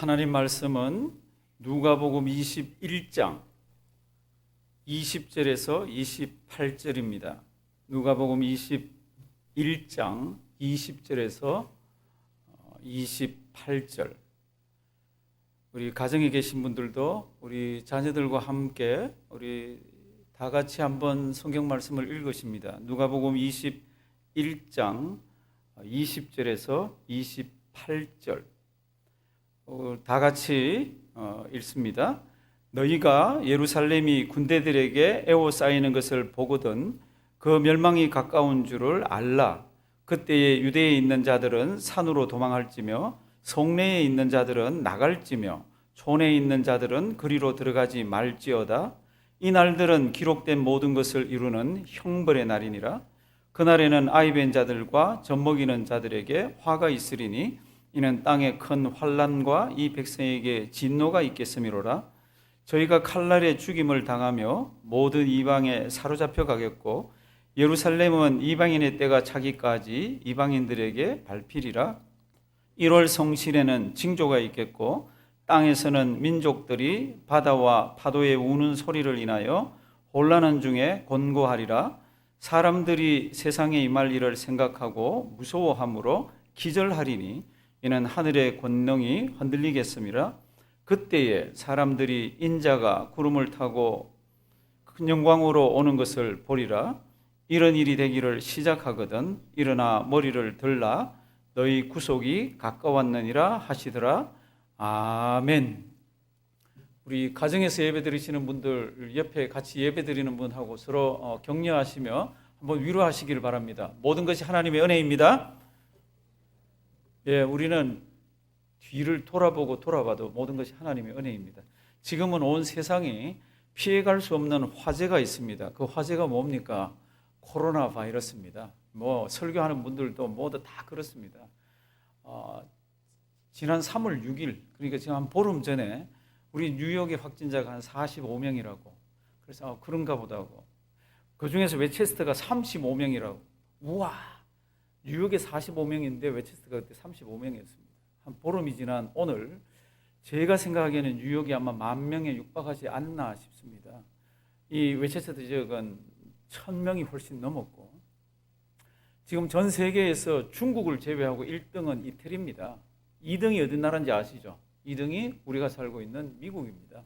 하나님 말씀은 누가복음 21장 20절에서 28절입니다. 누가복음 21장 20절에서 28절. 우리 가정에 계신 분들도 우리 자녀들과 함께 우리 다 같이 한번 성경 말씀을 읽으십니다. 누가복음 21장 20절에서 28절. 어, 다 같이 어, 읽습니다. 너희가 예루살렘이 군대들에게 에워싸이는 것을 보거든 그 멸망이 가까운 줄을 알라. 그때에 유대에 있는 자들은 산으로 도망할지며 성내에 있는 자들은 나갈지며 촌에 있는 자들은 그리로 들어가지 말지어다. 이 날들은 기록된 모든 것을 이루는 형벌의 날이니라. 그날에는 아이벤 자들과 젖먹이는 자들에게 화가 있으리니 이는 땅에 큰 환란과 이 백성에게 진노가 있겠음이로라. 저희가 칼날에 죽임을 당하며 모든 이방에 사로잡혀 가겠고 예루살렘은 이방인의 때가 차기까지 이방인들에게 밟히리라. 1월 성실에는 징조가 있겠고 땅에서는 민족들이 바다와 파도의 우는 소리를 인하여 혼란한 중에 곤고하리라. 사람들이 세상에 임할 일을 생각하고 무서워함으로 기절하리니 이는 하늘의 권능이 흔들리겠음이라. 그때에 사람들이 인자가 구름을 타고 큰 영광으로 오는 것을 보리라. 이런 일이 되기를 시작하거든 일어나 머리를 들라 너희 구속이 가까웠느니라 하시더라. 아멘. 우리 가정에서 예배 드리시는 분들 옆에 같이 예배 드리는 분하고 서로 어, 격려하시며 한번 위로하시기를 바랍니다. 모든 것이 하나님의 은혜입니다. 예, 우리는 뒤를 돌아보고 돌아봐도 모든 것이 하나님의 은혜입니다. 지금은 온 세상이 피해갈 수 없는 화재가 있습니다. 그 화재가 뭡니까? 코로나 바이러스입니다. 뭐 설교하는 분들도 모두 다 그렇습니다. 어, 지난 3월 6일 그러니까 지금 한 보름 전에 우리 뉴욕의 확진자가 한 45명이라고 그래서 아, 그런가 보다고 그 중에서 웨체스터가 35명이라고 우와 뉴욕에 45명인데 웨체스터가 그때 35명이었습니다. 한 보름이 지난 오늘 제가 생각하기에는 뉴욕이 아마 만 명에 육박하지 않나 싶습니다. 이 웨체스터 지역은 천 명이 훨씬 넘었고 지금 전 세계에서 중국을 제외하고 1등은 이태리입니다. 2등이 어디 나라인지 아시죠? 2등이 우리가 살고 있는 미국입니다.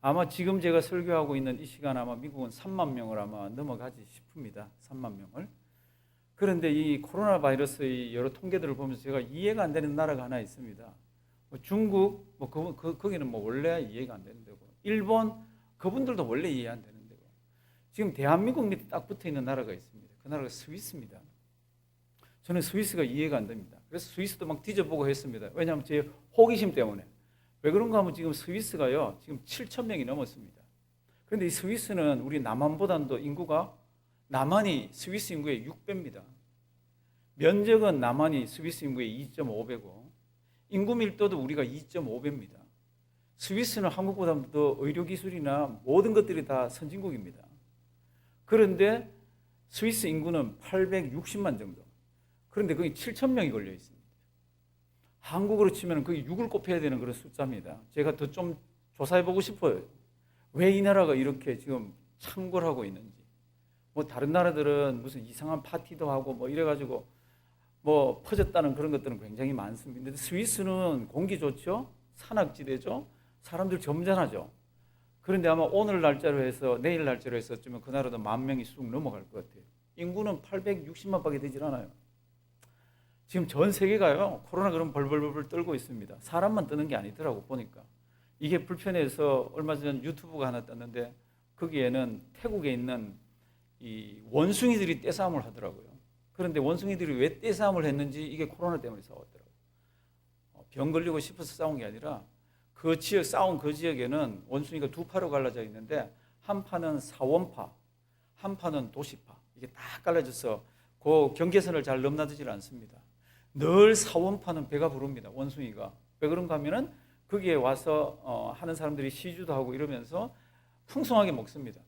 아마 지금 제가 설교하고 있는 이 시간 아마 미국은 3만 명을 아마 넘어가지 싶습니다. 3만 명을. 그런데 이 코로나 바이러스의 여러 통계들을 보면서 제가 이해가 안 되는 나라가 하나 있습니다. 뭐 중국, 뭐 그, 그, 거기는 뭐 원래 이해가 안 되는 데고, 일본, 그분들도 원래 이해 안 되는 데고, 지금 대한민국 밑에 딱 붙어 있는 나라가 있습니다. 그 나라가 스위스입니다. 저는 스위스가 이해가 안 됩니다. 그래서 스위스도 막 뒤져보고 했습니다. 왜냐하면 제 호기심 때문에. 왜 그런가 하면 지금 스위스가요, 지금 7천 명이 넘었습니다. 그런데 이 스위스는 우리 남한보다도 인구가 남한이 스위스 인구의 6배입니다. 면적은 남한이 스위스 인구의 2.5배고 인구 밀도도 우리가 2.5배입니다. 스위스는 한국보다 더 의료 기술이나 모든 것들이 다 선진국입니다. 그런데 스위스 인구는 860만 정도. 그런데 거기 7천 명이 걸려 있습니다. 한국으로 치면 거기 6을 곱해야 되는 그런 숫자입니다. 제가 더 좀 조사해 보고 싶어요. 왜 이 나라가 이렇게 지금 창궐하고 있는지. 뭐 다른 나라들은 무슨 이상한 파티도 하고 뭐 이래가지고 뭐 퍼졌다는 그런 것들은 굉장히 많습니다. 근데 스위스는 공기 좋죠, 산악지대죠, 사람들 점잖하죠. 그런데 아마 오늘 날짜로 해서 내일 날짜로 했었으면 그 나라도 만 명이 쑥 넘어갈 것 같아요. 인구는 860만 밖에 되질 않아요. 지금 전 세계가요 코로나 그럼 벌벌벌 떨고 있습니다. 사람만 뜨는 게 아니더라고 보니까 이게 불편해서 얼마 전 유튜브가 하나 떴는데 거기에는 태국에 있는 이 원숭이들이 떼싸움을 하더라고요. 그런데 원숭이들이 왜 떼싸움을 했는지 이게 코로나 때문에 싸웠더라고요. 어, 병 걸리고 싶어서 싸운 게 아니라 그 지역 싸운 그 지역에는 원숭이가 두 파로 갈라져 있는데 한 파는 사원파, 한 파는 도시파 이게 딱 갈라져서 그 경계선을 잘 넘나들질 않습니다. 늘 사원파는 배가 부릅니다. 원숭이가 왜 그런가 하면은 거기에 와서 어, 하는 사람들이 시주도 하고 이러면서 풍성하게 먹습니다.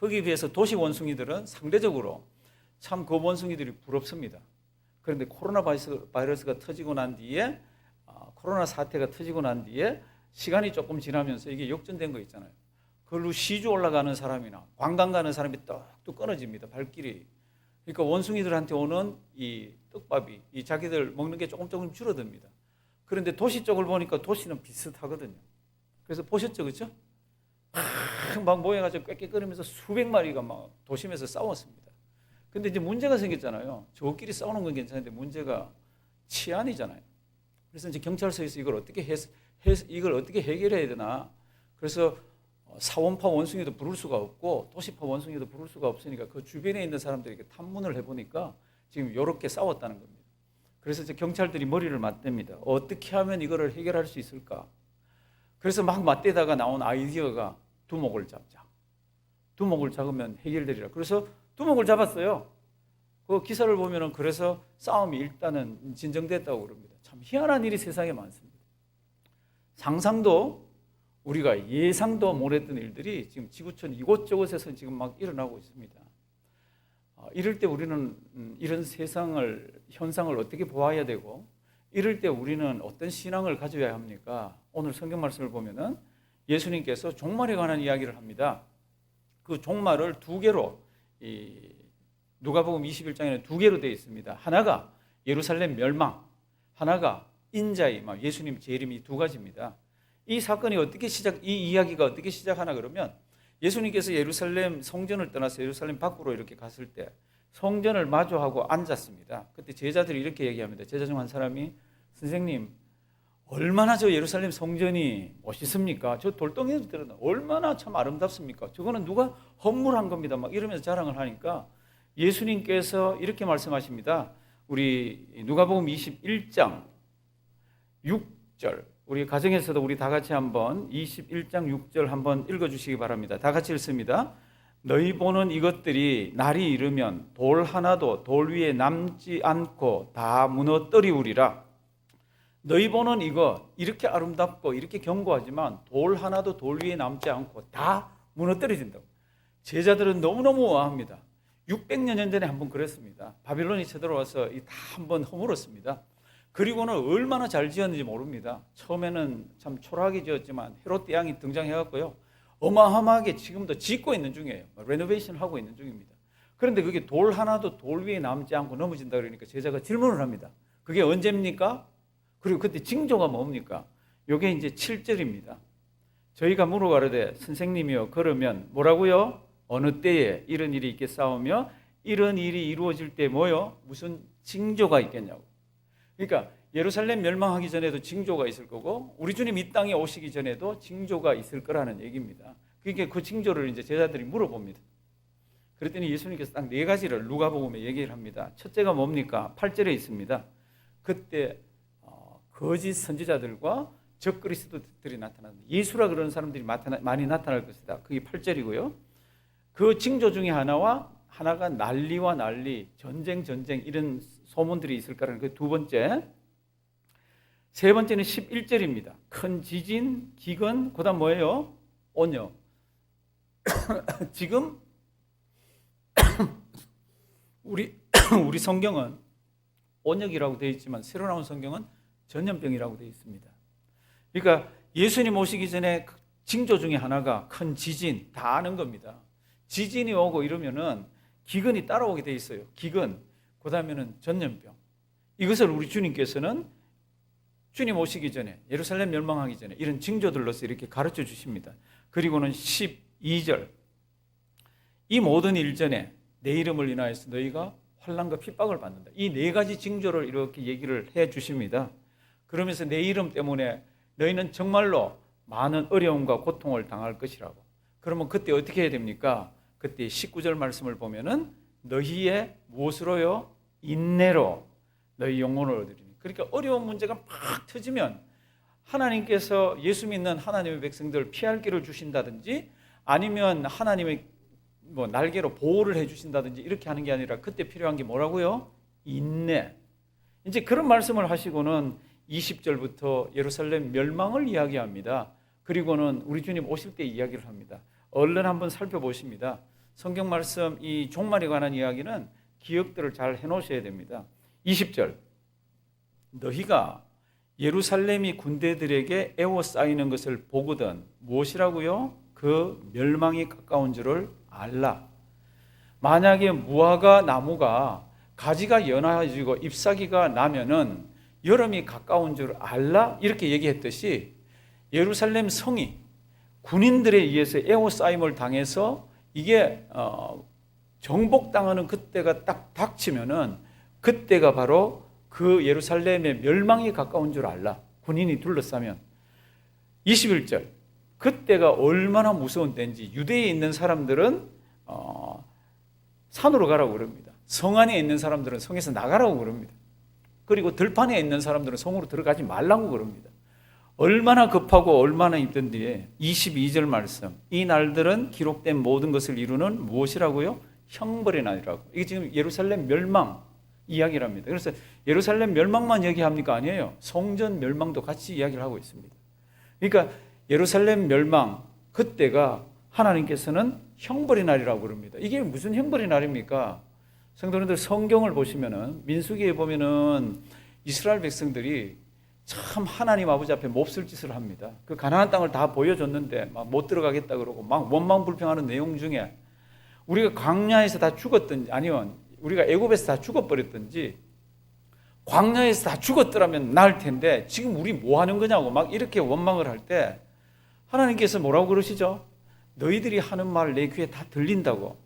거기에 비해서 도시 원숭이들은 상대적으로 참 그 원숭이들이 부럽습니다. 그런데 코로나 바이러스, 바이러스가 터지고 난 뒤에 어, 코로나 사태가 터지고 난 뒤에 시간이 조금 지나면서 이게 역전된 거 있잖아요. 그걸로 시주 올라가는 사람이나 관광 가는 사람이 뚝뚝 끊어집니다. 발길이. 그러니까 원숭이들한테 오는 이 떡밥이 이 자기들 먹는 게 조금 조금 줄어듭니다. 그런데 도시 쪽을 보니까 도시는 비슷하거든요. 그래서 보셨죠, 그렇죠? 막, 막 모여가지고 꾀꾀거리면서 수백 마리가 막 도심에서 싸웠습니다. 근데 이제 문제가 생겼잖아요. 저끼리 싸우는 건 괜찮은데 문제가 치안이잖아요. 그래서 이제 경찰서에서 이걸 어떻게 해, 해 이걸 어떻게 해결해야 되나. 그래서 어, 사원파 원숭이도 부를 수가 없고 도시파 원숭이도 부를 수가 없으니까 그 주변에 있는 사람들에게 탐문을 해보니까 지금 이렇게 싸웠다는 겁니다. 그래서 이제 경찰들이 머리를 맞댑니다. 어떻게 하면 이거를 해결할 수 있을까? 그래서 막 맞대다가 나온 아이디어가 두목을 잡자. 두목을 잡으면 해결되리라. 그래서 두목을 잡았어요. 그 기사를 보면은 그래서 싸움이 일단은 진정됐다고 그럽니다. 참 희한한 일이 세상에 많습니다. 상상도 우리가 예상도 못했던 일들이 지금 지구촌 이곳저곳에서 지금 막 일어나고 있습니다. 어, 이럴 때 우리는 음, 이런 세상을 현상을 어떻게 보아야 되고 이럴 때 우리는 어떤 신앙을 가져야 합니까? 오늘 성경 말씀을 보면은 예수님께서 종말에 관한 이야기를 합니다. 그 종말을 두 개로 이 누가복음 21장에는 두 개로 되어 있습니다. 하나가 예루살렘 멸망, 하나가 인자임, 예수님 재림이 두 가지입니다. 이 사건이 어떻게 시작, 이 이야기가 어떻게 시작하나 그러면 예수님께서 예루살렘 성전을 떠나서 예루살렘 밖으로 이렇게 갔을 때 성전을 마주하고 앉았습니다. 그때 제자들이 이렇게 얘기합니다. 제자 중 한 사람이 선생님 얼마나 저 예루살렘 성전이 멋있습니까? 저 돌덩이들은 얼마나 참 아름답습니까? 저거는 누가 헌물한 겁니다. 막 이러면서 자랑을 하니까 예수님께서 이렇게 말씀하십니다. 우리 누가복음 21장 6절 우리 가정에서도 우리 다 같이 한번 21장 6절 한번 읽어 주시기 바랍니다. 다 같이 읽습니다. 너희 보는 이것들이 날이 이르면 돌 하나도 돌 위에 남지 않고 다 무너뜨리우리라. 너희 보는 이거 이렇게 아름답고 이렇게 견고하지만 돌 하나도 돌 위에 남지 않고 다 무너뜨려진다고. 제자들은 너무너무 우아합니다. 600년 전에 한번 그랬습니다. 바빌론이 쳐들어와서 다 한번 허물었습니다. 그리고는 얼마나 잘 지었는지 모릅니다. 처음에는 참 초라하게 지었지만 헤롯 대왕이 등장해갖고요. 어마어마하게 지금도 짓고 있는 중이에요. 레노베이션 하고 있는 중입니다. 그런데 그게 돌 하나도 돌 위에 남지 않고 넘어진다 그러니까 제자가 질문을 합니다. 그게 언제입니까? 그리고 그때 징조가 뭡니까? 요게 이제 7절입니다. 저희가 물어가르되 선생님이요 그러면 뭐라고요? 어느 때에 이런 일이 있겠사오며 이런 일이 이루어질 때 뭐요? 무슨 징조가 있겠냐고. 그러니까 예루살렘 멸망하기 전에도 징조가 있을 거고 우리 주님 이 땅에 오시기 전에도 징조가 있을 거라는 얘기입니다. 그러니까 그 징조를 이제 제자들이 물어봅니다. 그랬더니 예수님께서 딱 네 가지를 누가복음에 얘기를 합니다. 첫째가 뭡니까? 8절에 있습니다. 그때 어, 거짓 선지자들과 적그리스도들이 나타난다. 예수라 그러는 사람들이 많이 나타날 것이다. 그게 8절이고요. 그 징조 중에 하나와 하나가 난리와 난리, 전쟁 전쟁 이런 소문들이 있을 거라는 그 두 번째. 세 번째는 11절입니다. 큰 지진, 기근, 그다음 뭐예요? 온역. 지금 우리 우리 성경은 온역이라고 되어 있지만 새로 나온 성경은 전염병이라고 되어 있습니다. 그러니까 예수님 오시기 전에 그 징조 중에 하나가 큰 지진 다 아는 겁니다. 지진이 오고 이러면은 기근이 따라오게 돼 있어요. 기근. 그다음에는 전염병. 이것을 우리 주님께서는 주님 오시기 전에 예루살렘 멸망하기 전에 이런 징조들로서 이렇게 가르쳐 주십니다. 그리고는 12절. 이 모든 일 전에 내 이름을 인하여서 너희가 환란과 핍박을 받는다. 이 네 가지 징조를 이렇게 얘기를 해 주십니다. 그러면서 내 이름 때문에 너희는 정말로 많은 어려움과 고통을 당할 것이라고. 그러면 그때 어떻게 해야 됩니까? 그때 19절 말씀을 보면은 너희의 무엇으로요? 인내로 너희 영혼을 얻으리니. 그러니까 어려운 문제가 막 터지면 하나님께서 예수 믿는 하나님의 백성들 피할 길을 주신다든지 아니면 하나님의 뭐 날개로 보호를 해 주신다든지 이렇게 하는 게 아니라 그때 필요한 게 뭐라고요? 인내. 이제 그런 말씀을 하시고는 20절부터 예루살렘 멸망을 이야기합니다. 그리고는 우리 주님 오실 때 이야기를 합니다. 얼른 한번 살펴보십니다. 성경 말씀 이 종말에 관한 이야기는 기억들을 잘 해놓으셔야 됩니다. 20절 너희가 예루살렘이 군대들에게 에워싸이는 것을 보거든 무엇이라고요? 그 멸망이 가까운 줄을 알라. 만약에 무화과 나무가 가지가 연해지고 잎사귀가 나면은 여름이 가까운 줄 알라 이렇게 얘기했듯이 예루살렘 성이 군인들에 의해서 에워싸임을 당해서 이게 어, 정복당하는 그때가 딱 닥치면은 그때가 바로 그 예루살렘의 멸망이 가까운 줄 알라. 군인이 둘러싸면 21절 그때가 얼마나 무서운 때인지 유대에 있는 사람들은 어, 산으로 가라고 그럽니다. 성 안에 있는 사람들은 성에서 나가라고 그럽니다. 그리고 들판에 있는 사람들은 성으로 들어가지 말라고 그럽니다. 얼마나 급하고 얼마나 힘든지 22절 말씀 이 날들은 기록된 모든 것을 이루는 무엇이라고요? 형벌의 날이라고. 이게 지금 예루살렘 멸망 이야기랍니다. 그래서 예루살렘 멸망만 얘기합니까? 아니에요. 성전 멸망도 같이 이야기를 하고 있습니다. 그러니까 예루살렘 멸망 그때가 하나님께서는 형벌의 날이라고 그럽니다. 이게 무슨 형벌의 날입니까? 성도님들 성경을 보시면은 민수기에 보면은 이스라엘 백성들이 참 하나님 아버지 앞에 몹쓸 짓을 합니다. 그 가나안 땅을 다 보여줬는데 막 못 들어가겠다 그러고 막 원망 불평하는 내용 중에 우리가 광야에서 다 죽었든지 아니면 우리가 애굽에서 다 죽어버렸든지 광야에서 다 죽었더라면 나을 텐데 지금 우리 뭐 하는 거냐고 막 이렇게 원망을 할 때 하나님께서 뭐라고 그러시죠? 너희들이 하는 말 내 귀에 다 들린다고.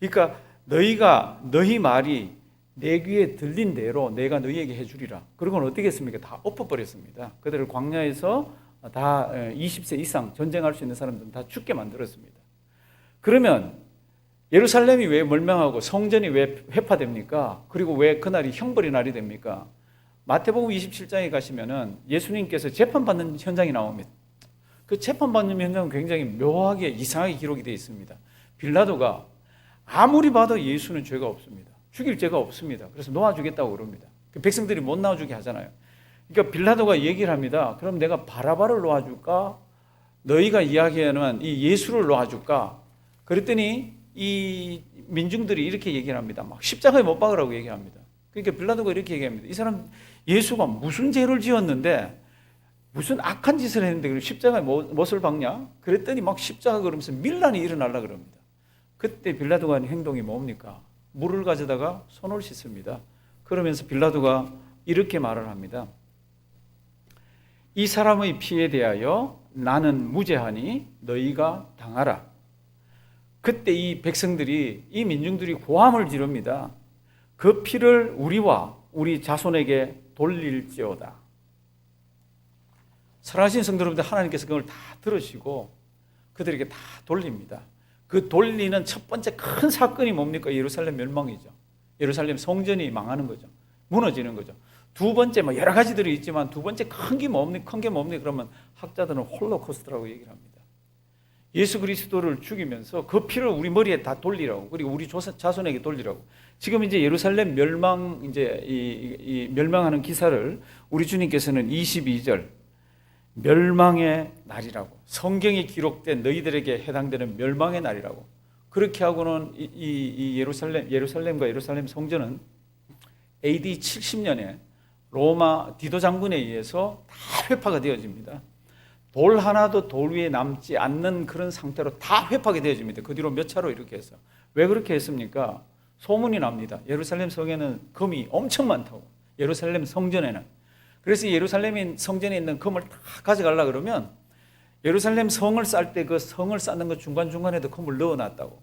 그러니까 너희가 너희 말이 내 귀에 들린 대로 내가 너희에게 해주리라. 그러고는 어떻게 했습니까? 다 엎어버렸습니다. 그들을 광야에서 다 20세 이상 전쟁할 수 있는 사람들은 다 죽게 만들었습니다. 그러면 예루살렘이 왜 멸망하고 성전이 왜 회파됩니까? 그리고 왜 그날이 형벌의 날이 됩니까? 마태복음 27장에 가시면은 예수님께서 재판받는 현장이 나옵니다. 그 재판받는 현장은 굉장히 묘하게 이상하게 기록이 되어 있습니다. 빌라도가 아무리 봐도 예수는 죄가 없습니다. 죽일 죄가 없습니다. 그래서 놓아주겠다고 그럽니다. 그 백성들이 못 나와주게 하잖아요. 그러니까 빌라도가 얘기를 합니다. 그럼 내가 바라바를 놓아줄까? 너희가 이야기하는 이 예수를 놓아줄까? 그랬더니 이 민중들이 이렇게 얘기를 합니다. 막 십자가에 못 박으라고 얘기합니다. 그러니까 빌라도가 이렇게 얘기합니다. 이 사람 예수가 무슨 죄를 지었는데 무슨 악한 짓을 했는데 십자가에 못을 박냐? 그랬더니 막 십자가 그러면서 밀란이 일어나려 그럽니다. 그때 빌라도가 하는 행동이 뭡니까? 물을 가져다가 손을 씻습니다. 그러면서 빌라도가 이렇게 말을 합니다. 이 사람의 피에 대하여 나는 무죄하니 너희가 당하라. 그때 이 백성들이 이 민중들이 고함을 지릅니다. 그 피를 우리와 우리 자손에게 돌릴지어다. 사랑하신 성도 여러분들 하나님께서 그걸 다 들으시고 그들에게 다 돌립니다. 그 돌리는 첫 번째 큰 사건이 뭡니까? 예루살렘 멸망이죠. 예루살렘 성전이 망하는 거죠. 무너지는 거죠. 두 번째 뭐 여러 가지들이 있지만 두 번째 큰 게 뭡니까? 큰 게 뭡니까? 그러면 학자들은 홀로코스트라고 얘기를 합니다. 예수 그리스도를 죽이면서 그 피를 우리 머리에 다 돌리라고 그리고 우리 자손에게 돌리라고. 지금 이제 예루살렘 멸망 이제 이, 이 멸망하는 기사를 우리 주님께서는 22절 멸망의 날이라고 성경에 기록된 너희들에게 해당되는 멸망의 날이라고 그렇게 하고는 이, 이, 이 예루살렘 예루살렘과 예루살렘 성전은 AD 70년에 로마 디도 장군에 의해서 다 회파가 되어집니다. 돌 하나도 돌 위에 남지 않는 그런 상태로 다 회파가 되어집니다. 그 뒤로 몇 차로 이렇게 해서 왜 그렇게 했습니까? 소문이 납니다. 예루살렘 성에는 금이 엄청 많다고. 예루살렘 성전에는 그래서 예루살렘 성전에 있는 금을 다 가져가려 그러면 예루살렘 성을 쌀때그 성을 쌓는 것 중간중간에도 금을 넣어놨다고.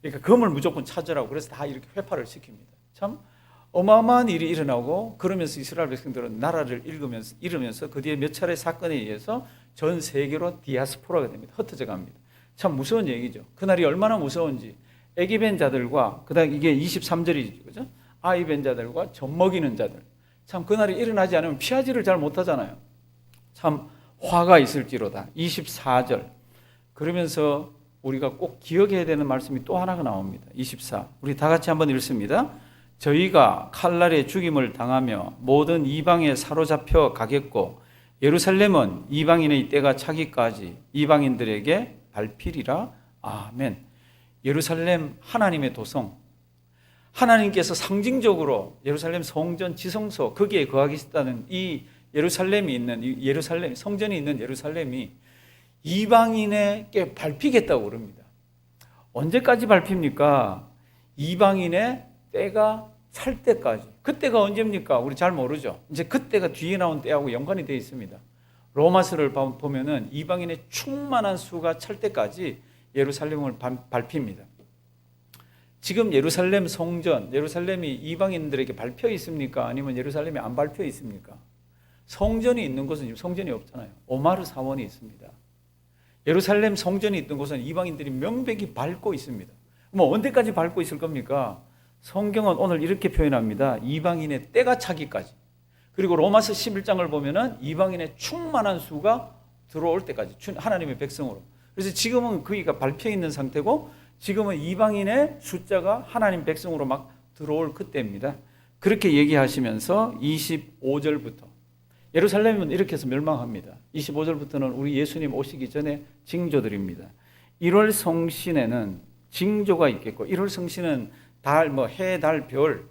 그러니까 금을 무조건 찾으라고. 그래서 다 이렇게 회파를 시킵니다. 참 어마어마한 일이 일어나고 그러면서 이스라엘 백성들은 나라를 읽으면서 잃으면서 그 뒤에 몇 차례 사건에 의해서 전 세계로 디아스포라가 됩니다. 흩어져 갑니다. 참 무서운 얘기죠. 그날이 얼마나 무서운지 애기벤 자들과 그다음 이게 23절이죠. 그죠? 아이벤 자들과 젖 먹이는 자들. 참 그날이 일어나지 않으면 피하지를 잘 못하잖아요. 참 화가 있을지로다. 24절. 그러면서 우리가 꼭 기억해야 되는 말씀이 또 하나가 나옵니다. 24. 우리 다 같이 한번 읽습니다. 저희가 칼날에 죽임을 당하며 모든 이방에 사로잡혀 가겠고 예루살렘은 이방인의 때가 차기까지 이방인들에게 발필이라. 아멘. 예루살렘 하나님의 도성. 하나님께서 상징적으로 예루살렘 성전 지성소 거기에 거하겠다는 이 예루살렘이 있는 이 예루살렘 성전이 있는 예루살렘이 이방인에게 밟히겠다고 그럽니다. 언제까지 밟힙니까? 이방인의 때가 찰 때까지. 그때가 언제입니까? 우리 잘 모르죠. 이제 그때가 뒤에 나온 때하고 연관이 되어 있습니다. 로마서를 봐- 보면은 이방인의 충만한 수가 찰 때까지 예루살렘을 밟- 밟힙니다. 지금 예루살렘 성전, 예루살렘이 이방인들에게 밟혀 있습니까? 아니면 예루살렘이 안 밟혀 있습니까? 성전이 있는 곳은 지금 성전이 없잖아요. 오마르 사원이 있습니다. 예루살렘 성전이 있던 곳은 이방인들이 명백히 밟고 있습니다. 뭐 언제까지 밟고 있을 겁니까? 성경은 오늘 이렇게 표현합니다. 이방인의 때가 차기까지. 그리고 로마서 11장을 보면은 이방인의 충만한 수가 들어올 때까지 춘- 하나님의 백성으로. 그래서 지금은 그이가 밟혀 있는 상태고 지금은 이방인의 숫자가 하나님 백성으로 막 들어올 그때입니다. 그렇게 얘기하시면서 25절부터 예루살렘은 이렇게 해서 멸망합니다. 25절부터는 우리 예수님 오시기 전에 징조들입니다. 1월 성신에는 징조가 있겠고 1월 성신은 달, 뭐 해, 달, 별.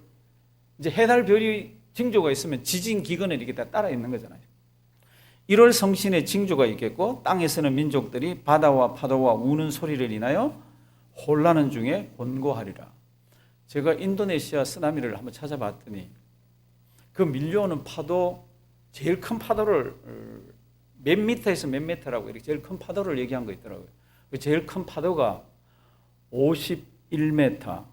이제 해, 달, 별이 징조가 있으면 지진, 기근에 이렇게 다 따라 있는 거잖아요. 1월 성신의 징조가 있겠고 땅에서는 민족들이 바다와 파도와 우는 소리를 인하여 혼란한 중에 곤고하리라. 제가 인도네시아 쓰나미를 한번 찾아봤더니 그 밀려오는 파도 제일 큰 파도를 어, 몇 미터에서 몇 미터라고 이렇게 제일 큰 파도를 얘기한 거 있더라고요. 그 제일 큰 파도가 51m.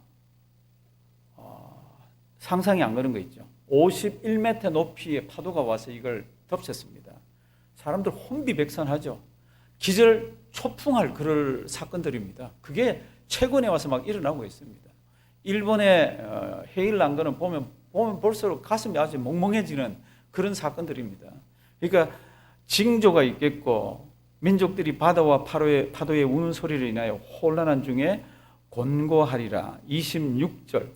어, 상상이 안 가는 거 있죠. 51m 높이의 파도가 와서 이걸 덮쳤습니다. 사람들 혼비백산하죠. 기절 초풍할 그럴 사건들입니다. 그게 최근에 와서 막 일어나고 있습니다. 일본의 어, 헤일 난 거는 보면 보면 볼수록 가슴이 아주 멍멍해지는 그런 사건들입니다. 그러니까 징조가 있겠고 민족들이 바다와 파도의, 파도의 우는 소리를 인하여 혼란한 중에 곤고하리라. 26절.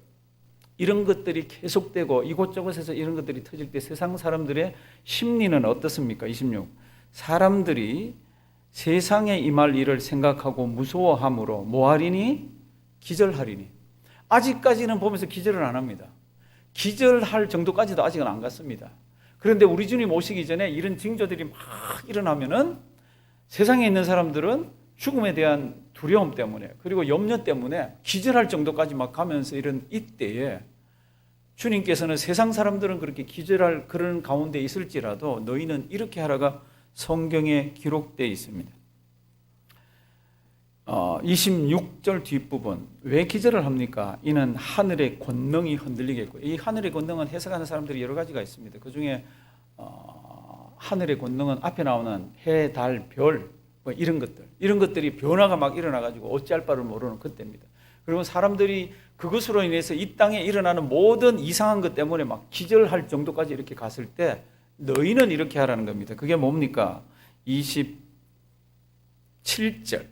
이런 것들이 계속되고 이곳저곳에서 이런 것들이 터질 때 세상 사람들의 심리는 어떻습니까? 26. 사람들이 세상에 임할 일을 생각하고 무서워함으로 뭐하리니? 기절하리니. 아직까지는 보면서 기절을 안 합니다. 기절할 정도까지도 아직은 안 갔습니다. 그런데 우리 주님 오시기 전에 이런 징조들이 막 일어나면은 세상에 있는 사람들은 죽음에 대한 두려움 때문에 그리고 염려 때문에 기절할 정도까지 막 가면서 이런 이때에 주님께서는 세상 사람들은 그렇게 기절할 그런 가운데 있을지라도 너희는 이렇게 하라가 성경에 기록되어 있습니다. 어, 26절 뒷부분 왜 기절을 합니까? 이는 하늘의 권능이 흔들리겠고 이 하늘의 권능은 해석하는 사람들이 여러 가지가 있습니다. 그 중에 어, 하늘의 권능은 앞에 나오는 해, 달, 별, 뭐 이런 것들 이런 것들이 변화가 막 일어나 가지고 어찌할 바를 모르는 그때입니다. 그리고 사람들이 그것으로 인해서 이 땅에 일어나는 모든 이상한 것 때문에 막 기절할 정도까지 이렇게 갔을 때 너희는 이렇게 하라는 겁니다. 그게 뭡니까? 27절.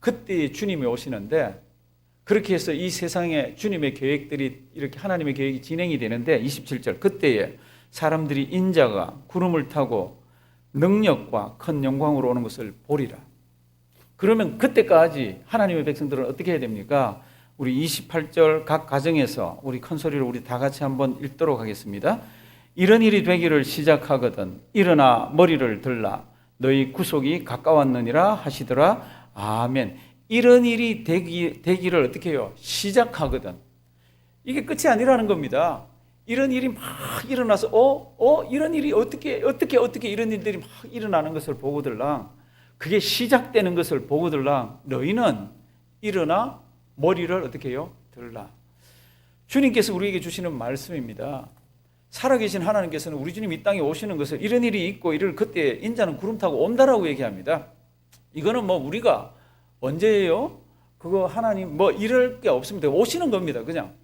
그때 주님이 오시는데 그렇게 해서 이 세상에 주님의 계획들이 이렇게 하나님의 계획이 진행이 되는데 27절 그때에 사람들이 인자가 구름을 타고 능력과 큰 영광으로 오는 것을 보리라. 그러면 그때까지 하나님의 백성들은 어떻게 해야 됩니까? 우리 28절 각 가정에서 우리 큰 소리로 우리 다 같이 한번 읽도록 하겠습니다. 이런 일이 되기를 시작하거든 일어나 머리를 들라 너희 구속이 가까웠느니라 하시더라 아멘. 이런 일이 되기, 되기를 어떻게 해요? 시작하거든. 이게 끝이 아니라는 겁니다. 이런 일이 막 일어나서, 어, 어, 이런 일이 어떻게, 어떻게, 어떻게 이런 일들이 막 일어나는 것을 보고들랑, 그게 시작되는 것을 보고들랑, 너희는 일어나 머리를 어떻게 해요? 들라. 주님께서 우리에게 주시는 말씀입니다. 살아계신 하나님께서는 우리 주님 이 땅에 오시는 것을 이런 일이 있고 이를 그때 인자는 구름 타고 온다라고 얘기합니다. 이거는 뭐 우리가 언제예요? 그거 하나님 뭐 이럴 게 없습니다. 오시는 겁니다. 그냥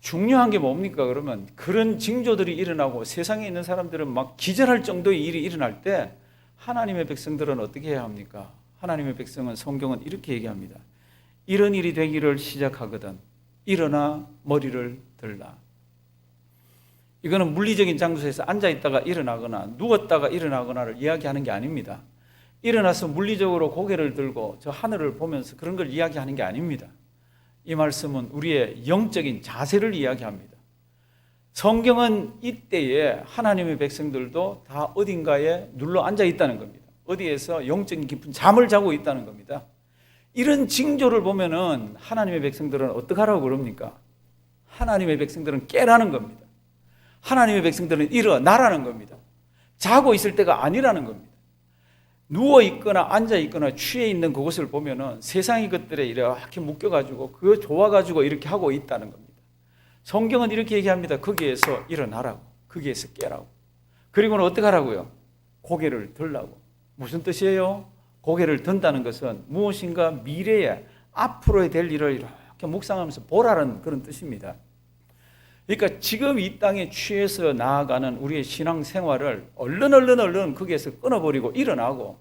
중요한 게 뭡니까? 그러면 그런 징조들이 일어나고 세상에 있는 사람들은 막 기절할 정도의 일이 일어날 때 하나님의 백성들은 어떻게 해야 합니까? 하나님의 백성은 성경은 이렇게 얘기합니다. 이런 일이 되기를 시작하거든 일어나 머리를 들라. 이거는 물리적인 장소에서 앉아 있다가 일어나거나 누웠다가 일어나거나를 이야기하는 게 아닙니다. 일어나서 물리적으로 고개를 들고 저 하늘을 보면서 그런 걸 이야기하는 게 아닙니다. 이 말씀은 우리의 영적인 자세를 이야기합니다. 성경은 이때에 하나님의 백성들도 다 어딘가에 눌러 앉아 있다는 겁니다. 어디에서 영적인 깊은 잠을 자고 있다는 겁니다. 이런 징조를 보면은 하나님의 백성들은 어떻게 하라고 그럽니까? 하나님의 백성들은 깨라는 겁니다. 하나님의 백성들은 일어나라는 겁니다. 자고 있을 때가 아니라는 겁니다. 누워 있거나 앉아 있거나 취해 있는 그것을 보면은 세상의 것들에 이렇게 묶여 가지고 그거 좋아 가지고 이렇게 하고 있다는 겁니다. 성경은 이렇게 얘기합니다. 거기에서 일어나라고. 거기에서 깨라고. 그리고는 어떻게 하라고요? 고개를 들라고. 무슨 뜻이에요? 고개를 든다는 것은 무엇인가 미래에 앞으로의 될 일을 이렇게 묵상하면서 보라는 그런 뜻입니다. 그러니까 지금 이 땅에 취해서 나아가는 우리의 신앙 생활을 얼른 얼른 얼른 거기에서 끊어버리고 일어나고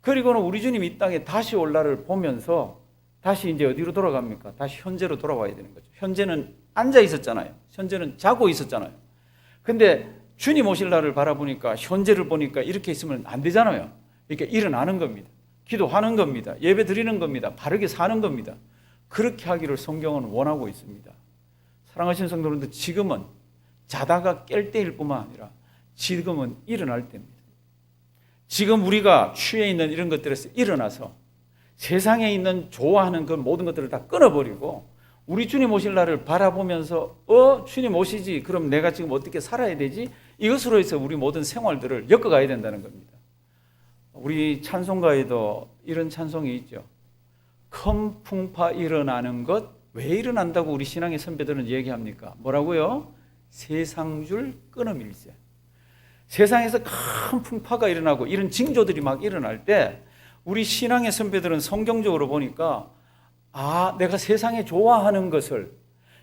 그리고는 우리 주님 이 땅에 다시 올 날을 보면서 다시 이제 어디로 돌아갑니까? 다시 현재로 돌아와야 되는 거죠. 현재는 앉아 있었잖아요. 현재는 자고 있었잖아요. 근데 주님 오실 날을 바라보니까 현재를 보니까 이렇게 있으면 안 되잖아요. 이렇게 일어나는 겁니다. 기도하는 겁니다. 예배 드리는 겁니다. 바르게 사는 겁니다. 그렇게 하기를 성경은 원하고 있습니다. 사랑하시는 성도님들 지금은 자다가 깰 때일 뿐만 아니라 지금은 일어날 때입니다. 지금 우리가 취해 있는 이런 것들에서 일어나서 세상에 있는 좋아하는 그 모든 것들을 다 끊어버리고 우리 주님 오실 날을 바라보면서 어 주님 오시지 그럼 내가 지금 어떻게 살아야 되지 이것으로 해서 우리 모든 생활들을 엮어가야 된다는 겁니다. 우리 찬송가에도 이런 찬송이 있죠. 큰 풍파 일어나는 것 왜 일어난다고 우리 신앙의 선배들은 얘기합니까? 뭐라고요? 세상 줄 끊어밀세. 세상에서 큰 풍파가 일어나고 이런 징조들이 막 일어날 때 우리 신앙의 선배들은 성경적으로 보니까 아, 내가 세상에 좋아하는 것을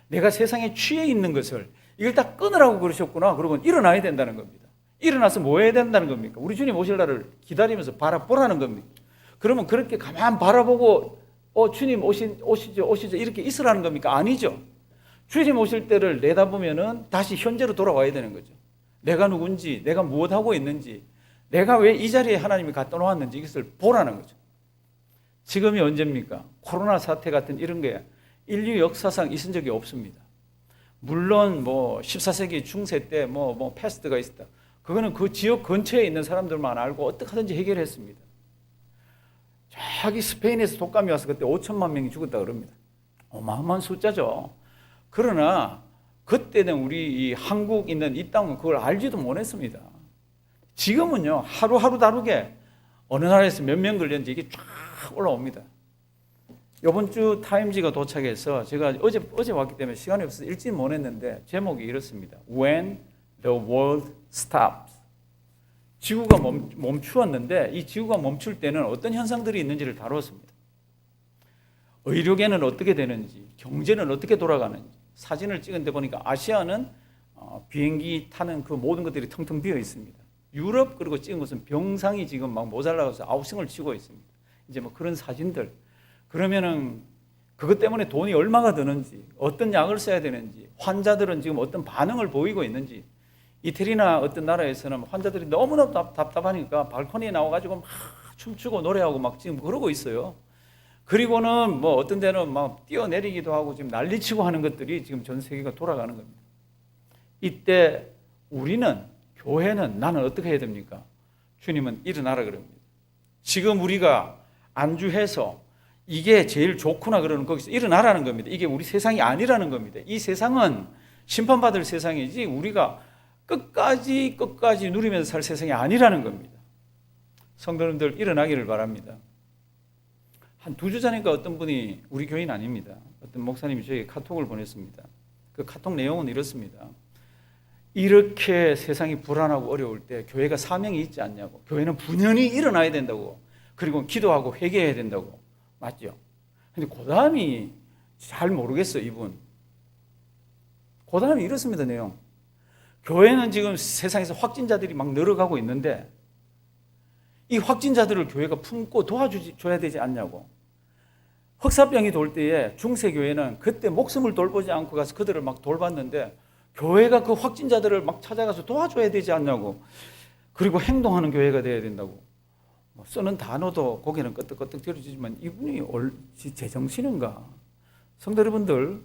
내가 세상에 취해 있는 것을 이걸 다 끊으라고 그러셨구나. 그러고 일어나야 된다는 겁니다. 일어나서 뭐 해야 된다는 겁니까? 우리 주님 오실 날을 기다리면서 바라보라는 겁니다. 그러면 그렇게 가만 바라보고 어 주님 오시, 오시죠 오시죠 이렇게 있으라는 겁니까? 아니죠. 주님 오실 때를 내다보면은 다시 현재로 돌아와야 되는 거죠. 내가 누군지, 내가 무엇 하고 있는지, 내가 왜 이 자리에 하나님이 갖다 놓았는지 이것을 보라는 거죠. 지금이 언제입니까? 코로나 사태 같은 이런 게 인류 역사상 있은 적이 없습니다. 물론 뭐 14세기 중세 때 뭐 뭐 패스트가 있었다. 그거는 그 지역 근처에 있는 사람들만 알고 어떻게 하든지 해결했습니다. 저기 스페인에서 독감이 와서 그때 5천만 명이 죽었다 그럽니다. 어마어마한 숫자죠. 그러나 그때는 우리 이 한국 있는 이 땅은 그걸 알지도 못했습니다. 지금은요 하루하루 다르게 어느 나라에서 몇 명 걸렸는지 이게 쫙 올라옵니다. 이번 주 타임지가 도착해서 제가 어제 어제 왔기 때문에 시간이 없어서 읽지 못했는데 제목이 이렇습니다. When the world stops. 지구가 멈, 멈추었는데 이 지구가 멈출 때는 어떤 현상들이 있는지를 다뤘습니다. 의료계는 어떻게 되는지, 경제는 어떻게 돌아가는지 사진을 찍은데 보니까 아시아는 어, 비행기 타는 그 모든 것들이 텅텅 비어 있습니다. 유럽 그리고 찍은 것은 병상이 지금 막 모자라서 아우성을 치고 있습니다. 이제 뭐 그런 사진들 그러면은 그것 때문에 돈이 얼마가 드는지 어떤 약을 써야 되는지 환자들은 지금 어떤 반응을 보이고 있는지 이태리나 어떤 나라에서는 환자들이 답, 답답하니까 발코니에 나와가지고 막 춤추고 노래하고 막 지금 그러고 있어요. 그리고는 뭐 어떤 데는 막 뛰어내리기도 하고 지금 난리치고 하는 것들이 지금 전 세계가 돌아가는 겁니다. 이때 우리는 교회는 나는 어떻게 해야 됩니까? 주님은 일어나라 그럽니다. 지금 우리가 안주해서 이게 제일 좋구나 그러는 거기서 일어나라는 겁니다. 이게 우리 세상이 아니라는 겁니다. 이 세상은 심판받을 세상이지 우리가 끝까지 끝까지 누리면서 살 세상이 아니라는 겁니다. 성도님들 일어나기를 바랍니다. 한 두 주 전인가 어떤 분이 우리 교인 아닙니다. 어떤 목사님이 저에게 카톡을 보냈습니다. 그 카톡 내용은 이렇습니다. 이렇게 세상이 불안하고 어려울 때 교회가 사명이 있지 않냐고. 교회는 분연히 일어나야 된다고. 그리고 기도하고 회개해야 된다고. 맞죠? 근데 그 다음이 잘 모르겠어, 이분. 그 다음이 이렇습니다, 내용. 교회는 지금 세상에서 확진자들이 막 늘어가고 있는데 이 확진자들을 교회가 품고 도와줘야 되지 않냐고. 흑사병이 돌 때에 중세교회는 그때 목숨을 돌보지 않고 가서 그들을 막 돌봤는데 교회가 그 확진자들을 막 찾아가서 도와줘야 되지 않냐고. 그리고 행동하는 교회가 돼야 된다고. 뭐 쓰는 단어도 고개는 끄덕끄덕 들어주지만 이분이 제정신인가? 성도 여러분들,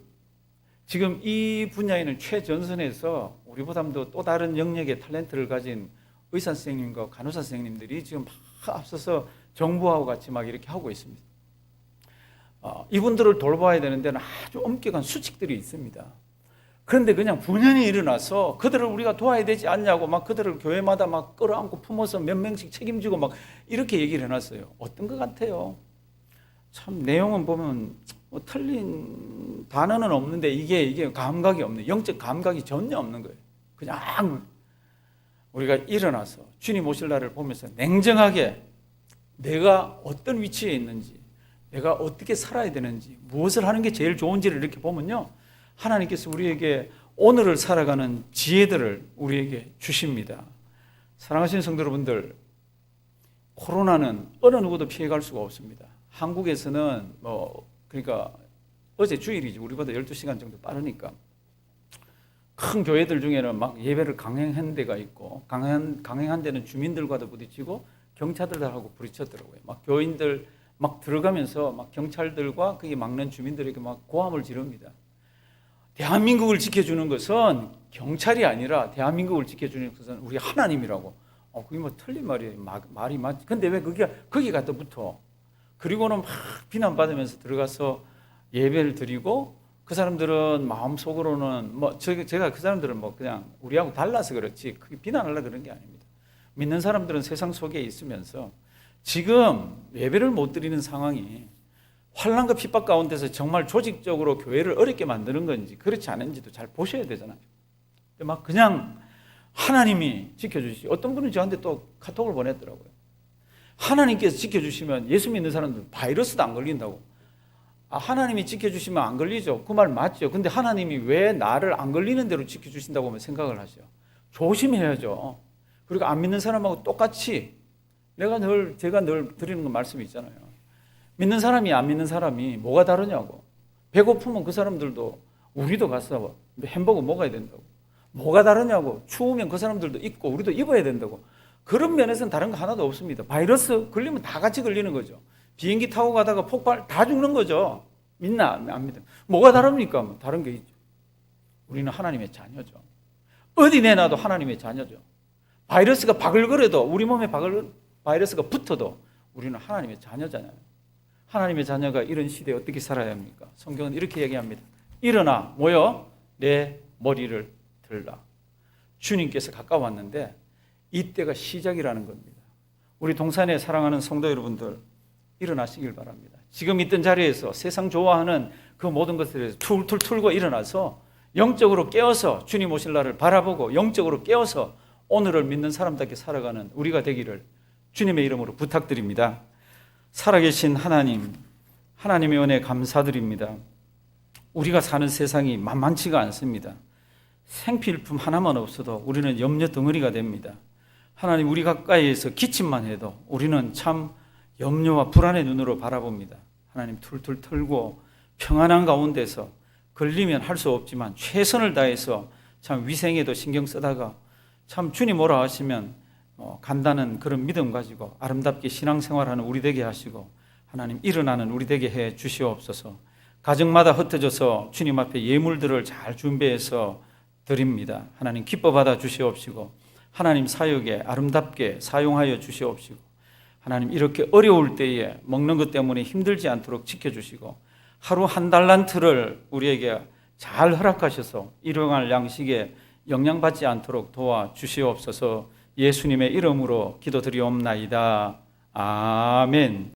지금 이 분야에는 최전선에서 우리보다도 또 다른 영역의 탤런트를 가진 의사 선생님과 간호사 선생님들이 지금 막 앞서서 정부하고 같이 막 이렇게 하고 있습니다. 어, 이분들을 돌봐야 되는 데는 아주 엄격한 수칙들이 있습니다. 그런데 그냥 분연히 일어나서 그들을 우리가 도와야 되지 않냐고 막 그들을 교회마다 막 끌어안고 품어서 몇 명씩 책임지고 막 이렇게 얘기를 해놨어요. 어떤 것 같아요? 참 내용은 보면 뭐 틀린 단어는 없는데 이게 이게 감각이 없네. 영적 감각이 전혀 없는 거예요. 그냥 우리가 일어나서 주님 오실 날을 보면서 냉정하게 내가 어떤 위치에 있는지, 내가 어떻게 살아야 되는지, 무엇을 하는 게 제일 좋은지를 이렇게 보면요. 하나님께서 우리에게 오늘을 살아가는 지혜들을 우리에게 주십니다. 사랑하시는 성도 여러분들, 코로나는 어느 누구도 피해갈 수가 없습니다. 한국에서는 뭐 그러니까 어제 주일이지 우리보다 12시간 정도 빠르니까 큰 교회들 중에는 막 예배를 강행한 데가 있고 강행, 강행한 데는 주민들과도 부딪히고 경찰들하고 부딪혔더라고요. 막 교인들 막 들어가면서 막 경찰들과 그게 막는 주민들에게 막 고함을 지릅니다. 대한민국을 지켜주는 것은 경찰이 아니라 대한민국을 지켜주는 것은 우리 하나님이라고. 어, 그게 뭐 틀린 말이에요. 마, 말이 맞. 근데 왜 그게 거기 갖다 붙어? 그리고는 막 비난받으면서 들어가서 예배를 드리고 그 사람들은 마음 속으로는 뭐 저- 제가 그 사람들은 뭐 그냥 우리하고 달라서 그렇지 그게 비난하려 그런 게 아닙니다. 믿는 사람들은 세상 속에 있으면서 지금 예배를 못 드리는 상황이 환란과 핍박 가운데서 정말 조직적으로 교회를 어렵게 만드는 건지 그렇지 않은지도 잘 보셔야 되잖아요. 근데 막 그냥 하나님이 지켜주시. 어떤 분은 저한테 또 카톡을 보냈더라고요. 하나님께서 지켜주시면 예수 믿는 사람들 바이러스도 안 걸린다고. 아, 하나님이 지켜주시면 안 걸리죠. 그 말 맞죠. 근데 하나님이 왜 나를 안 걸리는 대로 지켜주신다고 하면 생각을 하죠. 조심해야죠. 그리고 안 믿는 사람하고 똑같이 내가 늘, 제가 늘 드리는 거 말씀이 있잖아요. 믿는 사람이 안 믿는 사람이 뭐가 다르냐고. 배고프면 그 사람들도 우리도 가서 햄버거 먹어야 된다고. 뭐가 다르냐고. 추우면 그 사람들도 입고 우리도 입어야 된다고. 그런 면에서는 다른 거 하나도 없습니다. 바이러스 걸리면 다 같이 걸리는 거죠. 비행기 타고 가다가 폭발 다 죽는 거죠. 믿나 안 믿나. 뭐가 다릅니까? 뭐 다른 게 있죠. 우리는 하나님의 자녀죠. 어디 내놔도 하나님의 자녀죠. 바이러스가 바글거려도 우리 몸에 바글 바이러스가 붙어도 우리는 하나님의 자녀잖아요. 하나님의 자녀가 이런 시대에 어떻게 살아야 합니까? 성경은 이렇게 얘기합니다. 일어나 모여 내 머리를 들라. 주님께서 가까웠는데 이때가 시작이라는 겁니다. 우리 동산에 사랑하는 성도 여러분들 일어나시길 바랍니다. 지금 있던 자리에서 세상 좋아하는 그 모든 것들에서 툴툴 툴고 일어나서 영적으로 깨어서 주님 오실 날을 바라보고 영적으로 깨어서 오늘을 믿는 사람답게 살아가는 우리가 되기를 주님의 이름으로 부탁드립니다. 살아계신 하나님, 하나님의 은혜 감사드립니다. 우리가 사는 세상이 만만치가 않습니다. 생필품 하나만 없어도 우리는 염려 덩어리가 됩니다. 하나님, 우리 가까이에서 기침만 해도 우리는 참 염려와 불안의 눈으로 바라봅니다. 하나님, 툴툴 털고 평안한 가운데서 걸리면 할 수 없지만 최선을 다해서 참 위생에도 신경 쓰다가 참 주님 오라 하시면 어, 간다는 그런 믿음 가지고 아름답게 신앙생활하는 우리 되게 하시고 하나님 일어나는 우리 되게 해 주시옵소서. 가정마다 흩어져서 주님 앞에 예물들을 잘 준비해서 드립니다. 하나님 기뻐 받아 주시옵시고 하나님 사역에 아름답게 사용하여 주시옵시고 하나님 이렇게 어려울 때에 먹는 것 때문에 힘들지 않도록 지켜주시고 하루 한 달란트를 우리에게 잘 허락하셔서 일용할 양식에 영향받지 않도록 도와 주시옵소서 예수님의 이름으로 기도드리옵나이다. 아멘.